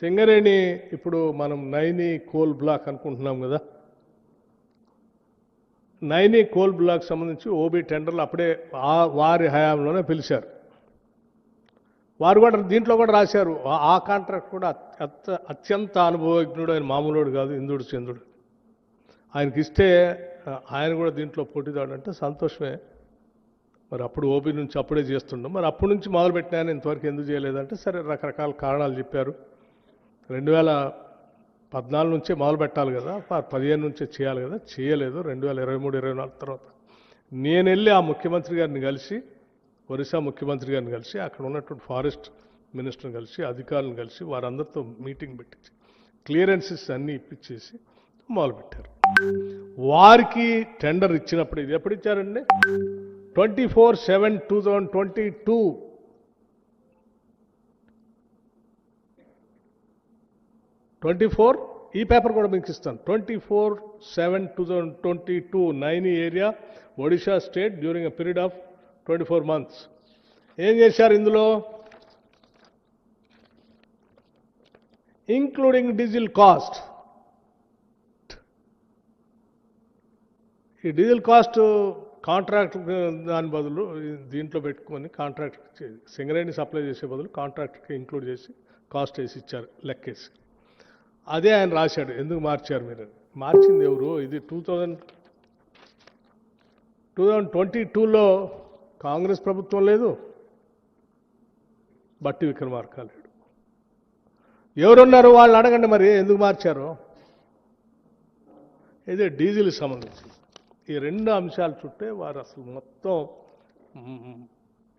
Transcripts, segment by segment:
సింగరేణి ఇప్పుడు మనం Naini coal block అనుకుంటున్నాం కదా? నైని కోల్ బ్లాక్ సంబంధించి ఓబీ టెండర్లు అప్పుడే ఆ వారి హయాంలోనే పిలిచారు. వారు కూడా దీంట్లో కూడా రాశారు. ఆ- కాంట్రాక్ట్ కూడా అత్య- అత్యంత అనుభవజ్ఞుడు ఆయన మామూలుడు కాదు ఇంద్రుడు చంద్రుడు. ఆయనకి ఇస్తే ఆయన కూడా దీంట్లో పోటీదాడంటే సంతోషమే. మరి అప్పుడు ఓబీ నుంచి అప్పుడే చేస్తుండం. మరి అప్పటి నుంచి మొదలుపెట్టినా ఆయన ఇంతవరకు ఎందుకు చేయలేదంటే సరే రకరకాల కారణాలు చెప్పారు. రెండు వేల పద్నాలుగు నుంచే మొదలు పెట్టాలి కదా పదిహేను నుంచే చేయాలి కదా చేయలేదు రెండు వేల ఇరవై మూడు ఇరవై నాలుగు తర్వాత. నేను వెళ్ళి ఆ ముఖ్యమంత్రి గారిని కలిసి ఒరిస్సా ముఖ్యమంత్రి గారిని కలిసి అక్కడ ఉన్నటువంటి ఫారెస్ట్ మినిస్టర్ని కలిసి అధికారులను కలిసి వారందరితో మీటింగ్ పెట్టించి క్లియరెన్సెస్ అన్నీ ఇప్పించేసి మొదలుపెట్టారు వారికి టెండర్ ఇచ్చినప్పుడు ఇది ఎప్పుడు ఇచ్చారండి? Twenty four seven two thousand twenty two twenty four ఈ పేపర్ కూడా మీకు ఇస్తాను. Twenty four seven two thousand twenty two nine area Odisha state during a period of twenty four months. ఏం చేశారు ఇందులో? Including diesel cost. ఈ diesel cost contract దాని బదులు దీంట్లో పెట్టుకొని కాంట్రాక్ట్ సింగరేణి సప్లై చేసే బదులు కాంట్రాక్ట్కి ఇంక్లూడ్ చేసి కాస్ట్ వేసి ఇచ్చారు లెక్కేసి. అదే ఆయన రాశాడు. ఎందుకు మార్చారు మీరు? మార్చింది ఎవరు? ఇది two thousand two thousand twenty టూలో కాంగ్రెస్ ప్రభుత్వం లేదు. బట్టి విక్రమార్క లేడు. ఎవరున్నారు? వాళ్ళు అడగండి మరి. ఎందుకు మార్చారు? ఇదే డీజిల్ సంబంధించి. ఈ రెండు అంశాల చుట్టే వారు అసలు మొత్తం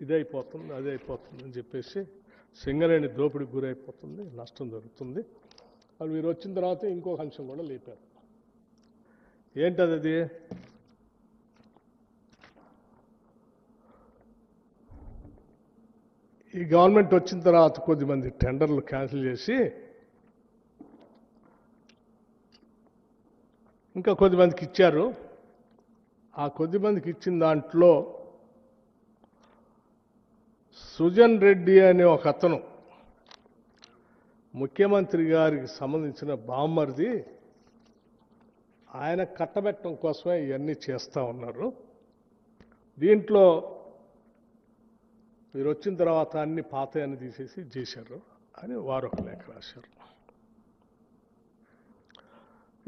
ఇదైపోతుంది అదే అయిపోతుంది అని చెప్పేసి సింగరేణి దోపిడికి గురైపోతుంది నష్టం జరుగుతుంది. వాళ్ళు వీరు వచ్చిన తర్వాత ఇంకొక అంశం కూడా లేపారు. ఏంటది అది ఈ గవర్నమెంట్ వచ్చిన తర్వాత కొద్దిమంది టెండర్లు క్యాన్సిల్ చేసి ఇంకా కొద్దిమందికి ఇచ్చారు. ఆ కొద్దిమందికి ఇచ్చిన దాంట్లో సుజన్ రెడ్డి అనే ఒక అతను ముఖ్యమంత్రి గారికి సంబంధించిన బామ్మర్ది ఆయన కట్టబెట్టడం కోసమే ఇవన్నీ చేస్తూ ఉన్నారు. దీంట్లో మీరు వచ్చిన తర్వాత అన్ని పాతయాన్ని తీసేసి చేశారు అని వారు ఒక లేఖ రాశారు.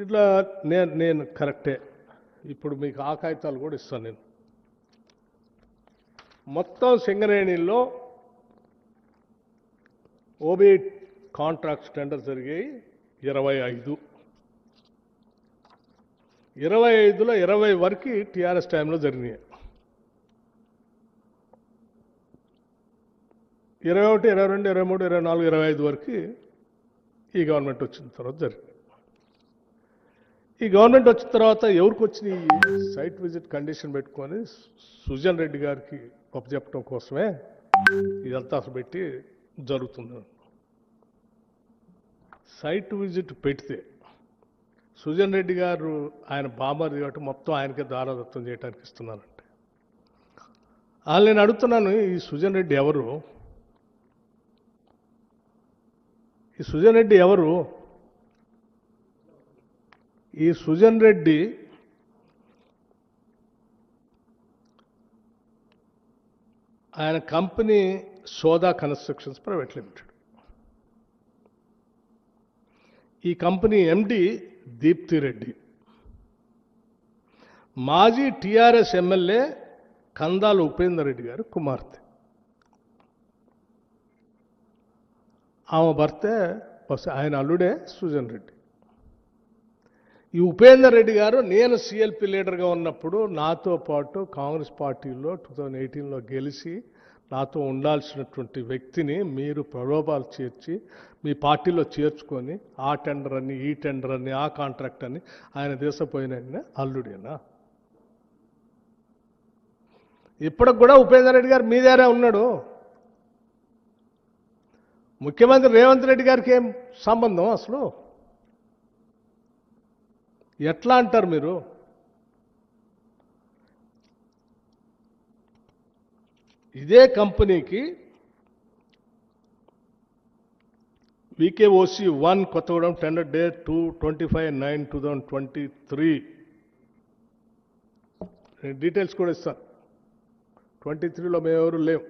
ఇట్లా నేను నేను కరెక్టే. ఇప్పుడు మీకు ఆ కాగితాలు కూడా ఇస్తాను నేను. మొత్తం సింగరేణిలో ఓబీ కాంట్రాక్ట్స్ టెండర్ జరిగాయి ఇరవై ఐదు. ఇరవై ఐదులో ఇరవై వరకు టీఆర్ఎస్ టైంలో జరిగినాయి. ఇరవై ఒకటి ఇరవై రెండు ఇరవై మూడు ఇరవై నాలుగు ఇరవై ఐదు వరకు ఈ గవర్నమెంట్ వచ్చిన తర్వాత జరిగింది. ఈ గవర్నమెంట్ వచ్చిన తర్వాత ఎవరికి వచ్చిన ఈ సైట్ విజిట్ కండిషన్ పెట్టుకొని సుజన్ రెడ్డి గారికి చెప్పడం కోసమే ఇదంతా అసలు పెట్టి జరుగుతుంది. సైట్ విజిట్ పెడితే సుజన్ రెడ్డి గారు ఆయన బామర్ది కాబట్టి మొత్తం ఆయనకే దారాదత్తం చేయడానికి ఇస్తున్నారంటే. వాళ్ళు నేను అడుగుతున్నాను ఈ సుజన్ రెడ్డి ఎవరు? ఈ సుజన్ రెడ్డి ఎవరు? ఈ సుజన్ రెడ్డి ఆయన కంపెనీ సోదా కన్స్ట్రక్షన్స్ ప్రైవేట్ లిమిటెడ్. ఈ కంపెనీ ఎండి దీప్తి రెడ్డి. మాజీ టీఆర్ఎస్ ఎమ్మెల్యే కందాల ఉపేందర్ రెడ్డి గారు కుమార్తె. ఆమె భర్తే ఆయన అల్లుడే సుజన్ రెడ్డి. ఈ ఉపేందర్ రెడ్డి గారు నేను సిఎల్పి లీడర్గా ఉన్నప్పుడు నాతో పాటు కాంగ్రెస్ పార్టీలో టూ థౌజండ్ ఎయిటీన్లో గెలిచి నాతో ఉండాల్సినటువంటి వ్యక్తిని మీరు ప్రలోభాలు చేర్చి మీ పార్టీలో చేర్చుకొని ఆ టెండర్ అని ఈ టెండర్ అని ఆ కాంట్రాక్ట్ అని ఆయన దేశపోయిన అల్లుడేనా? ఇప్పటికి కూడా ఉపేందర్ రెడ్డి గారు మీ దగ్గరే ఉన్నాడు. ముఖ్యమంత్రి రేవంత్ రెడ్డి గారికి ఏం సంబంధం అసలు? ఎట్లా అంటారు మీరు? ఇదే కంపెనీకి VKOC one Kothagudem tender day two twenty five nine two thousand twenty three. Details కూడా ఇస్తాను. ట్వంటీ త్రీలో మేము ఎవరు లేవు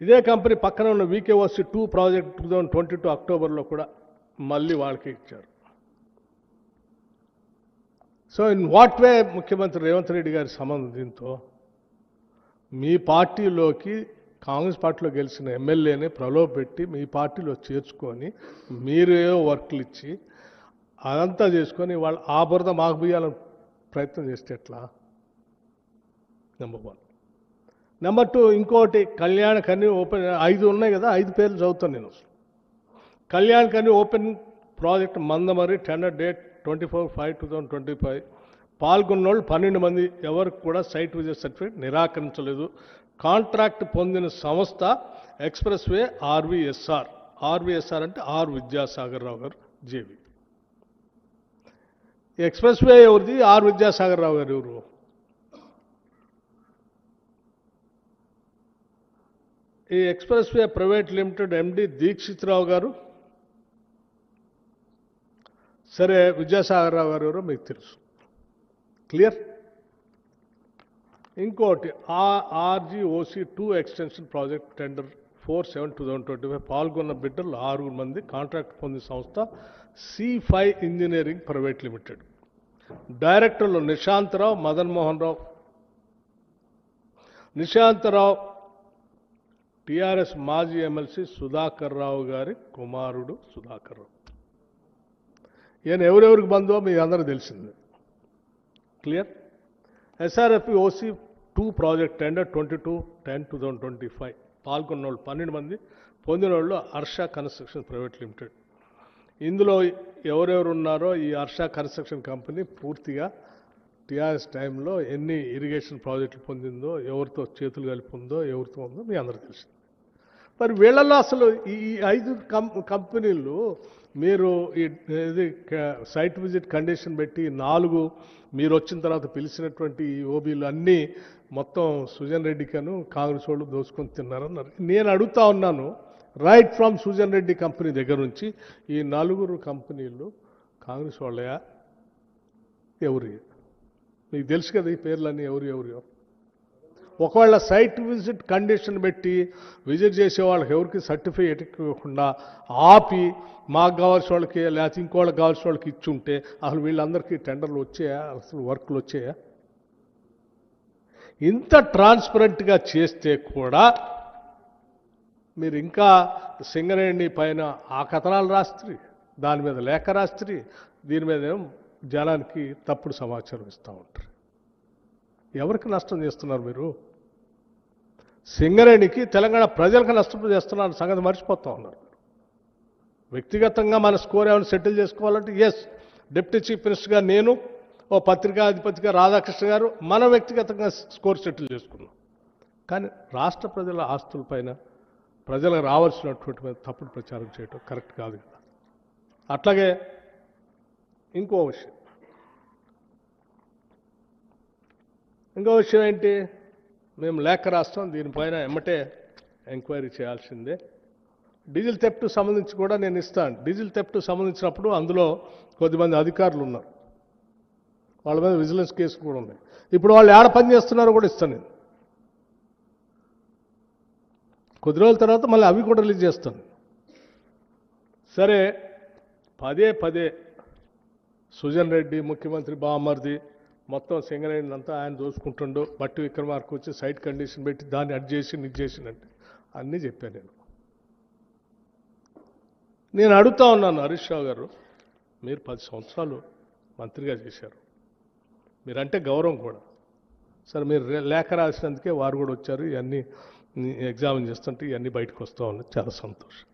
ఇదే కంపెనీ పక్కన ఉన్న VKOC two project two thousand twenty two అక్టోబర్లో కూడా మళ్ళీ వాళ్ళకి ఇచ్చారు. సో ఇన్ వాట్ వే ముఖ్యమంత్రి రేవంత్ రెడ్డి గారి సంబంధం దీంతో? మీ పార్టీలోకి కాంగ్రెస్ పార్టీలో గెలిచిన ఎమ్మెల్యేని ప్రలోభపెట్టి మీ పార్టీలో చేర్చుకొని మీరేవో వర్క్లు ఇచ్చి అదంతా చేసుకొని వాళ్ళు ఆ బురద మాకు బియ్యాలని ప్రయత్నం చేస్తే ఎట్లా? నెంబర్ వన్ నెంబర్ టూ ఇంకోటి కళ్యాణ కన్నీ ఓపెన్ ఐదు ఉన్నాయి కదా ఐదు పేర్లు చదువుతాను నేను అసలు. Kalyan Khani open project Mandamarri tender date twenty four five two thousand twenty five పాల్గొన్న వాళ్ళు పన్నెండు మంది ఎవరికి కూడా సైట్ విజిట్ సర్టిఫికేట్ నిరాకరించలేదు. కాంట్రాక్ట్ పొందిన సంస్థ ఎక్స్ప్రెస్ వే ఆర్వీఎస్ఆర్. ఆర్వీఎస్ఆర్ అంటే ఆర్ విద్యాసాగర్ రావు గారు జేవి. ఎక్స్ప్రెస్ వే ఎవరిది? ఆర్ విద్యాసాగర్ రావు గారు ఎవరు? ఈ express way private limited MD Dikshit Rao గారు సరే విద్యాసాగర్ రావు గారు ఎవరో మీకు తెలుసు. క్లియర్? ఇంకోటి ఆ RGOC two extension project tender four seven two thousand twenty five పాల్గొన్న బిడ్డలు ఆరుగురు మంది కాంట్రాక్ట్ పొందిన సంస్థ C five engineering private limited. డైరెక్టర్లు నిశాంతరావు మదన్మోహన్ రావు. నిశాంతరావు టిఆర్ఎస్ మాజీ ఎమ్మెల్సీ సుధాకర్ రావు గారి కుమారుడు సుధాకర్ రావు. ఈయన ఎవరెవరికి బంధువో మీ అందరూ తెలిసింది. Clear SRF OC two project tender twenty two ten two thousand twenty five పాల్గొన్న వాళ్ళు పన్నెండు మంది పొందిన వాళ్ళు హర్ష కన్స్ట్రక్షన్ ప్రైవేట్ లిమిటెడ్. ఇందులో ఎవరెవరు ఉన్నారో ఈ హర్ష కన్స్ట్రక్షన్ కంపెనీ పూర్తిగా టీఆర్ఎస్ టైంలో ఎన్ని ఇరిగేషన్ ప్రాజెక్టులు పొందిందో ఎవరితో చేతులు కలిపి ఉందో ఎవరితో ఉందో మీ అందరికీ తెలిసింది. మరి వీళ్ళల్లో అసలు ఈ ఐదు కం కంపెనీలు మీరు ఈ ఇది సైట్ విజిట్ కండిషన్ పెట్టి నాలుగు మీరు వచ్చిన తర్వాత పిలిచినటువంటి ఈ ఓబీలు అన్నీ మొత్తం సుజన్ రెడ్డికను కాంగ్రెస్ వాళ్ళు దోసుకొని తిన్నారన్నారు. నేను అడుగుతా ఉన్నాను right from Sujan Reddy company దగ్గర నుంచి ఈ నలుగురు కంపెనీలు కాంగ్రెస్ వాళ్ళయా? ఎవరి? మీకు తెలుసు కదా ఈ పేర్లన్నీ ఎవరు ఎవరు? ఒకవేళ సైట్ విజిట్ కండిషన్ పెట్టి విజిట్ చేసే వాళ్ళకి ఎవరికి సర్టిఫికేట్ ఇవ్వకుండా ఆపి మాకు కావాల్సిన వాళ్ళకి లేకపోతే ఇంకోళ్ళకి కావాల్సిన వాళ్ళకి ఇచ్చి ఉంటే అసలు వీళ్ళందరికీ టెండర్లు వచ్చాయా? అసలు వర్క్లు వచ్చాయా? ఇంత ట్రాన్స్పరెంట్గా చేస్తే కూడా మీరు ఇంకా సింగరేణి పైన ఆ కథనాలు రాస్త్రి దాని మీద లేఖ రాస్త్రి దీని మీద ఏం జనానికి తప్పుడు సమాచారం ఇస్తూ ఉంటారు. ఎవరికి నష్టం చేస్తున్నారు మీరు? సింగరేణికి తెలంగాణ ప్రజలకు నష్టం చేస్తున్నారు సంగతి మర్చిపోతా ఉన్నారు. వ్యక్తిగతంగా మన స్కోర్ ఏమైనా సెటిల్ చేసుకోవాలంటే ఎస్ డిప్యూటీ చీఫ్ మినిస్టర్గా నేను ఓ పత్రికాధిపతిగా రాధాకృష్ణ గారు మన వ్యక్తిగతంగా స్కోర్ సెటిల్ చేసుకున్నాం. కానీ రాష్ట్ర ప్రజల ఆస్తులపైన ప్రజలకు రావాల్సినటువంటి మీద తప్పుడు ప్రచారం చేయటం కరెక్ట్ కాదు కదా. అట్లాగే ఇంకో విషయం. ఇంకో విషయం ఏంటి? మేము లేఖ రాస్తాం దీనిపైన ఎమ్మటే ఎంక్వైరీ చేయాల్సిందే. డీజిల్ తెప్ట్ సంబంధించి కూడా నేను ఇస్తాను. డీజిల్ తెప్ట్ సంబంధించినప్పుడు అందులో కొద్దిమంది అధికారులు ఉన్నారు వాళ్ళ మీద విజిలెన్స్ కేసులు కూడా ఉన్నాయి. ఇప్పుడు వాళ్ళు ఏడ పని చేస్తున్నారో కూడా ఇస్తాను నేను. కొద్ది రోజుల తర్వాత మళ్ళీ అవి కూడా రిలీజ్ చేస్తాను. సరే పదే పదే సుజన్ రెడ్డి ముఖ్యమంత్రి బామ్మర్ది మొత్తం సింగరేణి అంతా ఆయన దోసుకుంటుండో బట్టి విక్రమార్కు వచ్చి సైట్ కండిషన్ పెట్టి దాన్ని అడ్ చేసి ఇది చేసినట్టు అన్నీ చెప్పాను నేను. నేను అడుగుతా ఉన్నాను హరీష్ రావు గారు మీరు పది సంవత్సరాలు మంత్రిగా చేశారు. మీరంటే గౌరవం కూడా. సరే మీరు లేఖ రాసినందుకే వారు కూడా వచ్చారు ఇవన్నీ ఎగ్జామిన్ చేస్తుంటే ఇవన్నీ బయటకు వస్తూ ఉన్నాయి చాలా సంతోషం.